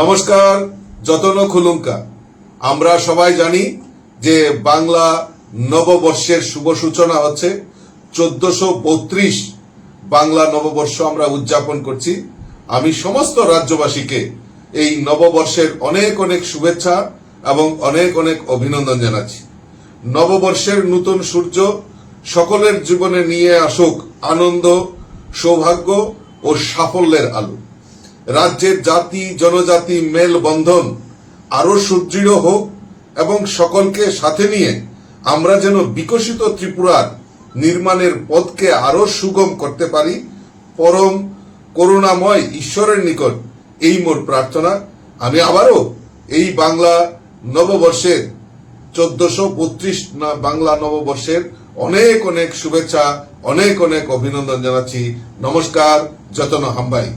নমস্কার, যতন খুলুঙ্কা আমরা সবাই জানি যে বাংলা নববর্ষের শুভ সূচনা হচ্ছে চোদ্দশো বত্রিশ বাংলা নববর্ষ আমরা উদযাপন করছি। আমি সমস্ত রাজ্যবাসীকে এই নববর্ষের অনেক অনেক শুভেচ্ছা এবং অনেক অনেক অভিনন্দন জানাচ্ছি। নববর্ষের নতুন সূর্য সকলের জীবনে নিয়ে আসুক আনন্দ, সৌভাগ্য ও সাফল্যের আলো। রাজ্যের জাতি, জনজাতি মেল বন্ধন আরও সুদৃঢ় হোক এবং সকলকে সাথে নিয়ে আমরা যেন বিকশিত ত্রিপুরার নির্মাণের পথকে আরও সুগম করতে পারি, পরম করুণাময় ঈশ্বরের নিকট এই মোর প্রার্থনা। আমি আবারও এই বাংলা নববর্ষের চোদ্দশো বত্রিশ বাংলা নববর্ষের অনেক অনেক শুভেচ্ছা, অনেক অনেক অভিনন্দন জানাচ্ছি। নমস্কার, যতন হাম্বাই।